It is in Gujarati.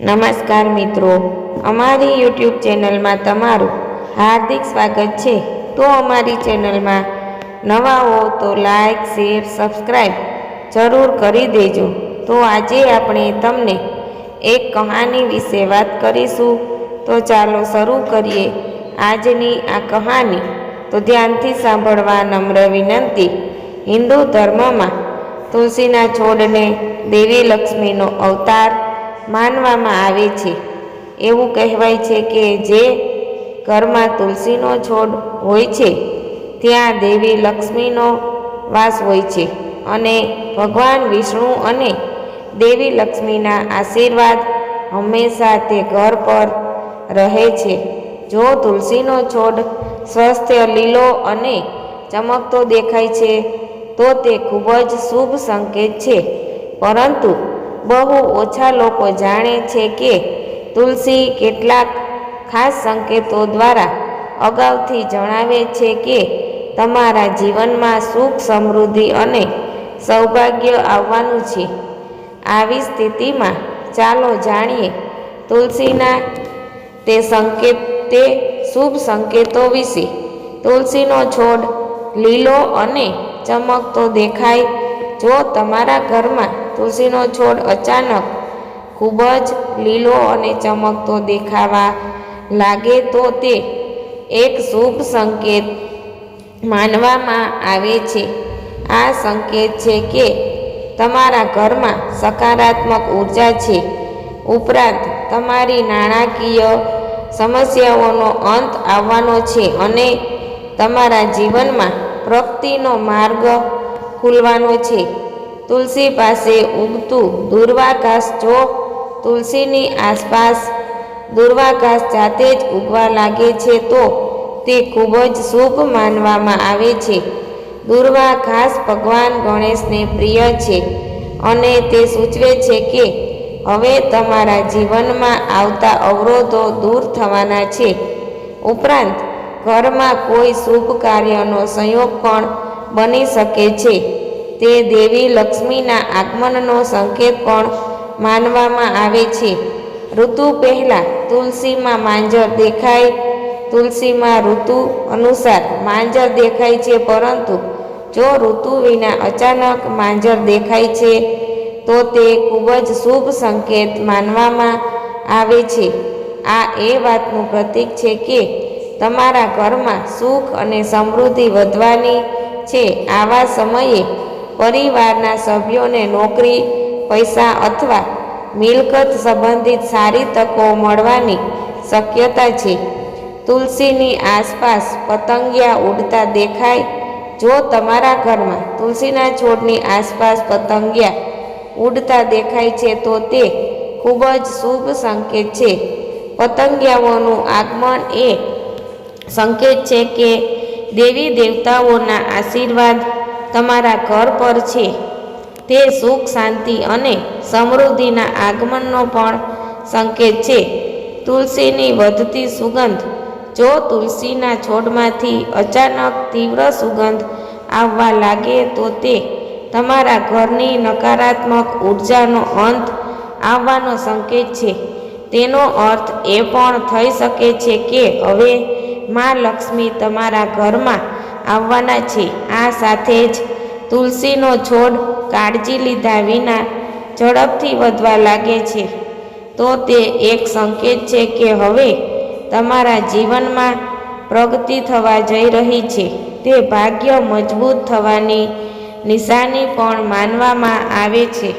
નમસ્કાર મિત્રો, અમારી યુટ્યુબ ચેનલમાં તમારું હાર્દિક સ્વાગત છે. તો અમારી ચેનલમાં નવા હો તો લાઈક, શેર સબસ્ક્રાઈબ જરૂર કરી દેજો. તો આજે આપણે તમને એક કહાની વિશે વાત કરીશું. તો ચાલો શરૂ કરીએ આજની આ કહાની. તો ધ્યાનથી સાંભળવા નમ્ર વિનંતી. હિન્દુ ધર્મમાં તુલસીના છોડને દેવી લક્ષ્મીનો અવતાર માનવામાં આવે છે. એવું કહેવાય છે કે જે ઘરમાં તુલસીનો છોડ હોય છે, ત્યાં દેવી લક્ષ્મીનો વાસ હોય છે અને ભગવાન વિષ્ણુ અને દેવી લક્ષ્મીના આશીર્વાદ હંમેશા તે ઘર પર રહે છે. જો તુલસીનો છોડ સ્વસ્થ, લીલો અને ચમકતો દેખાય છે, તો તે ખૂબ જ શુભ સંકેત છે. પરંતુ બહુ ઓછા લોકો જાણે છે કે તુલસી કેટલાક ખાસ સંકેતો દ્વારા અગાઉથી જણાવે છે કે તમારા જીવનમાં સુખ, સમૃદ્ધિ અને સૌભાગ્ય આવવાનું છે. આવી સ્થિતિમાં ચાલો જાણીએ તુલસીના તે સંકેત, તે શુભ સંકેતો વિશે. તુલસીનો છોડ લીલો અને ચમકતો દેખાય. જો તમારા ઘરમાં તુલસીનો છોડ અચાનક ખૂબ જ લીલો અને ચમકતો દેખાવા લાગે તો તે એક શુભ સંકેત માનવામાં આવે છે. આ સંકેત છે કે તમારા ઘરમાં સકારાત્મક ઊર્જા છે. ઉપરાંત તમારી નાણાકીય સમસ્યાઓનો અંત આવવાનો છે અને તમારા જીવનમાં પ્રગતિનો માર્ગ ખુલવાનો છે. તુલસી પાસે ઉગતું દુર્વાઘાસ જો તુલસીની આસપાસ દુર્વાઘાસ જાતે જ ઉગવા લાગે છે તો તે ખૂબ જ શુભ માનવામાં આવે છે. દુર્વા ઘાસ ભગવાન ગણેશને પ્રિય છે અને તે સૂચવે છે કે હવે તમારા જીવનમાં આવતા અવરોધો દૂર થવાના છે. ઉપરાંત ઘરમાં કોઈ શુભ કાર્યનો સંયોગ પણ બની શકે છે. તે દેવી લક્ષ્મીના આગમનનો સંકેત પણ માનવામાં આવે છે. ઋતુ પહેલાં તુલસીમાં માંજર દેખાય, તુલસીમાં ઋતુ અનુસાર માંજર દેખાય છે, પરંતુ જો ઋતુ વિના અચાનક માંજર દેખાય છે, તો તે ખૂબ જ શુભ સંકેત માનવામાં આવે છે. આ એ વાતનું પ્રતીક છે કે તમારા ઘરમાં સુખ અને સમૃદ્ધિ વધવાની છે. આવા સમયે પરિવારના સભ્યોને નોકરી, પૈસા અથવા મિલકત સંબંધિત સારી તકો મળવાની શક્યતા છે. તુલસીની આસપાસ પતંગિયા ઉડતા દેખાય. જો તમારા ઘરમાં તુલસીના છોડની આસપાસ પતંગિયા ઉડતા દેખાય છે, તો તે ખૂબ જ શુભ સંકેત છે. પતંગિયાઓનું આગમન એ સંકેત છે કે દેવી દેવતાઓના આશીર્વાદ તમારા ઘર પર છે. તે સુખ, શાંતિ અને સમૃદ્ધિના આગમનનો પણ સંકેત છે. તુલસીની વધતી સુગંધ. જો તુલસીના છોડમાંથી અચાનક તીવ્ર સુગંધ આવવા લાગે તો તે તમારા ઘરની નકારાત્મક ઉર્જાનો અંત આવવાનો સંકેત છે. તેનો અર્થ એ પણ થઈ શકે છે કે હવે મા લક્ષ્મી તમારા ઘરમાં આવવાના છે. આ સાથે જ તુલસીનો છોડ કાળજી લીધા વિના ઝડપથી વધવા લાગે છે. તો તે એક સંકેત છે કે હવે તમારા જીવનમાં પ્રગતિ થવા જઈ રહી છે. તે ભાગ્ય મજબૂત થવાની નિશાની પણ માનવામાં આવે છે.